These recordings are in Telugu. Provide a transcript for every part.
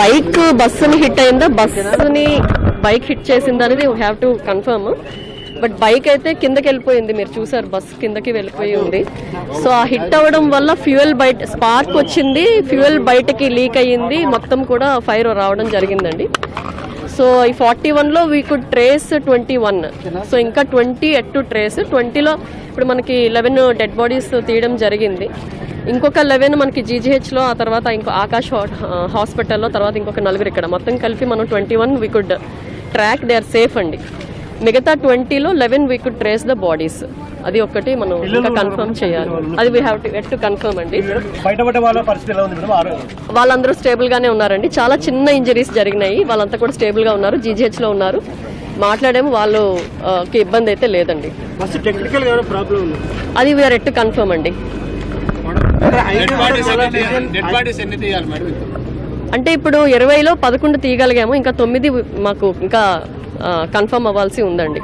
బైక్ బస్సుని హిట్ అయిందా? బస్సుని బైక్ హిట్ చేసిందా అనేది have to confirm but bike అయితే కిందకి వెళ్ళిపోయింది. మీరు చూసారు బస్ కిందకి వెళ్ళిపోయి ఉంది. సో ఆ హిట్ అవ్వడం వల్ల ఫ్యూయల్ బయట స్పార్క్ వచ్చింది. ఫ్యూయల్ బయటకి లీక్ అయ్యింది. మొత్తం కూడా ఫైర్ రావడం జరిగిందండి. సో ఈ ఫార్టీ వన్లో we could trace twenty one so ఇంకా ట్వంటీ ఎట్ టు ట్రేస్ ట్వంటీలో ఇప్పుడు మనకి లెవెన్ డెడ్ బాడీస్ తీయడం జరిగింది. ఇంకొక లెవెన్ మనకి జీజీహెచ్లో ఆ తర్వాత ఇంకో ఆకాష్ హాస్పిటల్లో తర్వాత ఇంకొక నలుగురు ఇక్కడ. మొత్తం కలిపి మనం twenty one we could track they are safe అండి. మిగతా ట్వంటీలో eleven we could trace the bodies అది ఒక్కటి మనం ఇంకా కన్ఫర్మ్ చేయాలి. అది వీ హ్యావ్ టు కన్ఫర్మ్ అండి. వాళ్ళందరూ స్టేబుల్ గానే ఉన్నారండి. చాలా చిన్న ఇంజరీస్ జరిగినాయి. వాళ్ళంతా కూడా స్టేబుల్గా ఉన్నారు. జీజీహెచ్లో ఉన్నారు. మాట్లాడేమో. వాళ్ళు ఇబ్బంది అయితే లేదండి. అది వీఆర్ ఎట్ కన్ఫర్మ్ అండి. అంటే ఇప్పుడు ఇరవైలో పదకొండు తీయగలిగాము ఇంకా తొమ్మిది మాకు ఇంకా కన్ఫర్మ్ అవ్వాల్సి ఉందండి.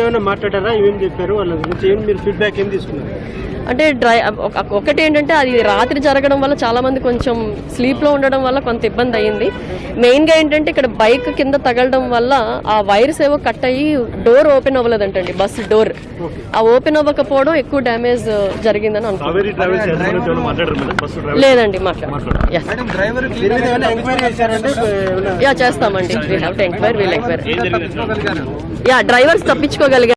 ఏమైనా మాట్లాడారా? ఏమేమి చెప్పారు? వాళ్ళ గురించి ఏం మీరు ఫీడ్బ్యాక్ ఏం తీసుకున్నారు? అంటే డ్రై ఒక- ఒకటి ఏంటంటే అది రాత్రి జరగడం వల్ల చాలా మంది కొంచెం స్లీప్లో ఉండడం వల్ల కొంత ఇబ్బంది అయ్యింది మెయిన్గా ఏంటంటే ఇక్కడ బైక్ కింద తగలడం వల్ల ఆ వైర్స్ ఏవో కట్ అయ్యి డోర్ ఓపెన్ అవ్వలేదంటండి బస్ డోర్. ఆ ఓపెన్ అవ్వకపోవడం ఎక్కువ డ్యామేజ్ జరిగిందని అనుకుంటున్నాను. మాట్లాడారు లేదండి మాట్లాడు యా దీని మీద ఏమైనా ఎంక్వైరీ చేశారంటే ఏమైనా యా చేస్తామండి. ఎంక్వైర్ యా డ్రైవర్స్ తప్పించుకోగలిగారు.